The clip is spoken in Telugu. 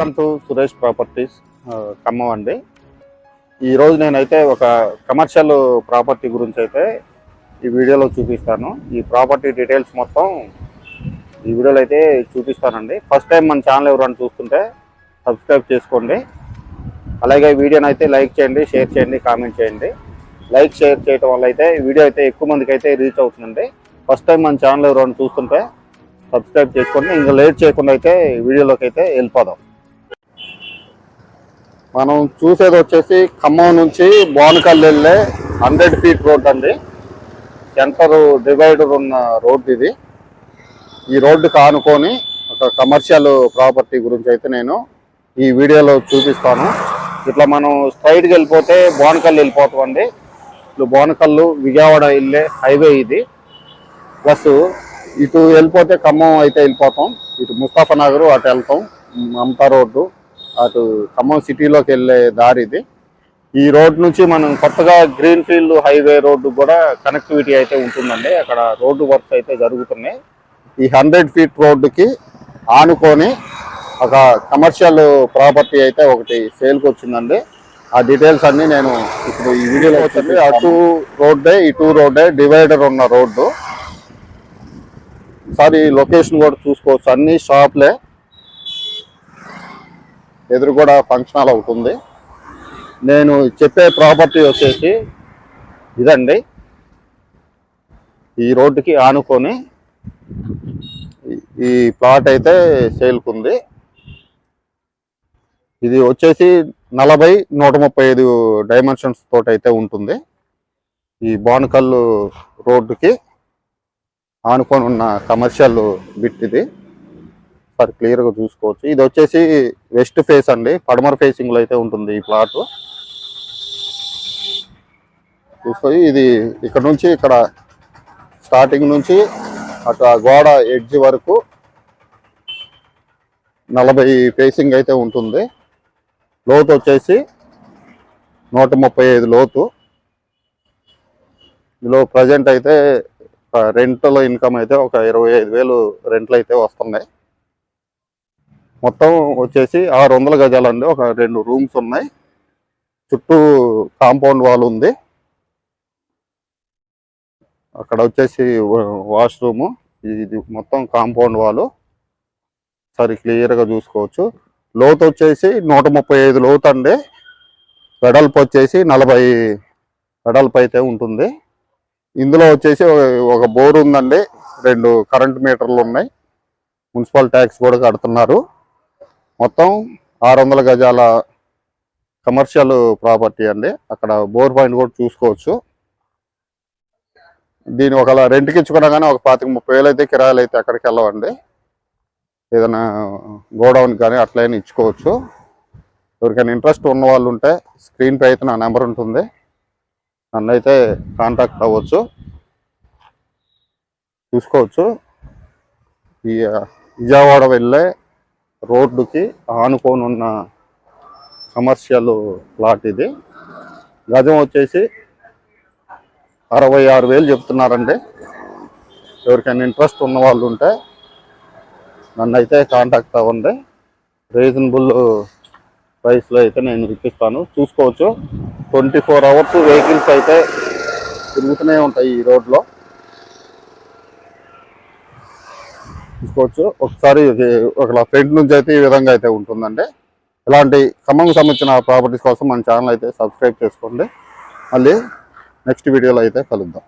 Welcome to Suresh properties Khammam అండి. ఈరోజు నేనైతే ఒక కమర్షియల్ ప్రాపర్టీ గురించి అయితే ఈ వీడియోలో చూపిస్తాను. ఈ ప్రాపర్టీ డీటెయిల్స్ మొత్తం ఈ వీడియోలో అయితే చూపిస్తానండి. ఫస్ట్ టైం మన ఛానల్ ఎవరైనా చూస్తుంటే సబ్స్క్రైబ్ చేసుకోండి. అలాగే వీడియోని అయితే లైక్ చేయండి షేర్ చేయండి కామెంట్ చేయండి. లైక్ షేర్ చేయడం వల్ల అయితే వీడియో అయితే ఎక్కువ మందికి అయితే రీచ్ అవుతుందండి. ఫస్ట్ టైం మన ఛానల్ ఎవరైనా చూస్తుంటే సబ్స్క్రైబ్ చేసుకోండి. ఇంకా లేట్ చేయకుండా అయితే వీడియోలోకి అయితే వెళ్ళిపోదాం. మనం చూసేది వచ్చేసి ఖమ్మం నుంచి బోనకల్ వెళ్ళే హండ్రెడ్ ఫీట్ రోడ్ అండి. సెంటర్ డివైడర్ ఉన్న రోడ్ ఇది. ఈ రోడ్డుకి ఆనుకొని ఒక కమర్షియల్ ప్రాపర్టీ గురించి అయితే నేను ఈ వీడియోలో చూపిస్తాను. ఇట్లా మనం స్ట్రైట్కి వెళ్ళిపోతే బోనకల్ వెళ్ళిపోతాం అండి బోనకల్లు విజయవాడ వెళ్ళే హైవే ఇది. ప్లస్ ఇటు వెళ్ళిపోతే ఖమ్మం అయితే వెళ్ళిపోతాం. ఇటు ముస్తాఫా నగరు అటు వెళ్తాం. మమతా రోడ్డు. అటు ఖమ్మం సిటీలోకి వెళ్ళే దారి ఇది. ఈ రోడ్ నుంచి మనం కొత్తగా గ్రీన్ ఫీల్డ్ హైవే రోడ్డు కూడా కనెక్టివిటీ అయితే ఉంటుందండి. అక్కడ రోడ్డు వర్క్స్ అయితే జరుగుతున్నాయి. ఈ హండ్రెడ్ ఫీట్ రోడ్డుకి ఆనుకొని ఒక కమర్షియల్ ప్రాపర్టీ అయితే ఒకటి సేల్కి వచ్చిందండి. ఆ డీటెయిల్స్ అన్ని నేను ఇప్పుడు ఈ వీడియోలో వచ్చింది అటు రోడ్డే ఇటు రోడ్డే డివైడర్ ఉన్న రోడ్డు. ఒకసారి లొకేషన్ కూడా చూసుకోవచ్చు. అన్ని షాప్లే. ఎదురు కూడా ఫంక్షన్ హాల్ ఒకటి ఉంది. నేను చెప్పే ప్రాపర్టీ వచ్చేసి ఇదండి. ఈ రోడ్డుకి ఆనుకొని ఈ- ప్లాట్ అయితే సేల్కుంది ఇది వచ్చేసి నలభై నూట ముప్పై ఐదు డైమెన్షన్స్ తోటి అయితే ఉంటుంది. ఈ బాణకల్లు రోడ్డుకి ఆనుకొని ఉన్న కమర్షియల్ బిట్ ఇది. సార్ క్లియర్గా చూసుకోవచ్చు. ఇది వచ్చేసి వెస్ట్ ఫేస్ అండి. పడమర ఫేసింగ్లో అయితే ఉంటుంది ఈ ప్లాట్. చూసుకో ఇది ఇక్కడ నుంచి ఇక్కడ స్టార్టింగ్ నుంచి అటు ఆ గోడ ఎడ్జ్ వరకు నలభై ఫేసింగ్ అయితే ఉంటుంది. లోతు వచ్చేసి నూట ముప్పై ఐదు లోతు. ఇందులో ప్రజెంట్ అయితే రెంట్లో ఇన్కమ్ అయితే ఒక ఇరవై ఐదు వేలు రెంట్లు అయితే వస్తున్నాయి. మొత్తం వచ్చేసి ఆరు వందల గజాలండి. ఒక రెండు రూమ్స్ ఉన్నాయి. చుట్టూ కాంపౌండ్ వాల్ ఉంది. అక్కడ వచ్చేసి వాష్రూము. ఇది మొత్తం కాంపౌండ్ వాల్. సరి క్లియర్గా చూసుకోవచ్చు. లోతు వచ్చేసి నూట ముప్పై ఐదు లోతు అండి. వెడల్పు వచ్చేసి నలభై వెడల్పు అయితే ఉంటుంది. ఇందులో వచ్చేసి ఒక- బోర్ ఉందండి. రెండు కరెంట్ మీటర్లు ఉన్నాయి. మున్సిపల్ ట్యాక్స్ కూడా కడుతున్నారు. మొత్తం ఆరు వందల గజాల కమర్షియల్ ప్రాపర్టీ అండి. అక్కడ బోర్ పాయింట్ కూడా చూసుకోవచ్చు. దీని ఒకవేళ రెంట్కి ఇచ్చుకున్నా కానీ ఒక పాతిక ముప్పై వేలు అయితే కిరాయిలు అయితే అక్కడికి వెళ్ళవండి. ఏదైనా గోడౌన్ కానీ అట్లయినా ఇచ్చుకోవచ్చు. ఎవరికైనా ఇంట్రెస్ట్ ఉన్న వాళ్ళు ఉంటే స్క్రీన్పై అయితే నా నెంబర్ ఉంటుంది. నన్ను అయితే కాంటాక్ట్ అవ్వచ్చు. చూసుకోవచ్చు. ఈ విజయవాడ వెళ్ళే రోడ్డుకి ఆనుకొని ఉన్న కమర్షియల్ ప్లాట్ ఇది. గజం వచ్చేసి అరవై ఆరు వేలు చెప్తున్నారండి. ఎవరికైనా ఇంట్రెస్ట్ ఉన్న వాళ్ళు ఉంటే నన్ను అయితే కాంటాక్ట్ అవ్వండి. రీజనబుల్ ప్రైస్లో అయితే నేను ఇప్పిస్తాను. చూసుకోవచ్చు. ట్వంటీ ఫోర్ అవర్స్ వెహికల్స్ అయితే తిరుగుతూనే ఉంటాయి ఈ రోడ్లో. చూసుకోవచ్చు ఒకసారి ఒక ఫ్రంట్ నుంచి అయితే ఈ విధంగా అయితే ఉంటుందండి. ఇలాంటి ఖమ్మంకి సంబంధించిన ప్రాపర్టీస్ కోసం మన ఛానల్ అయితే సబ్స్క్రైబ్ చేసుకోండి. మళ్ళీ నెక్స్ట్ వీడియోలో అయితే కలుద్దాం.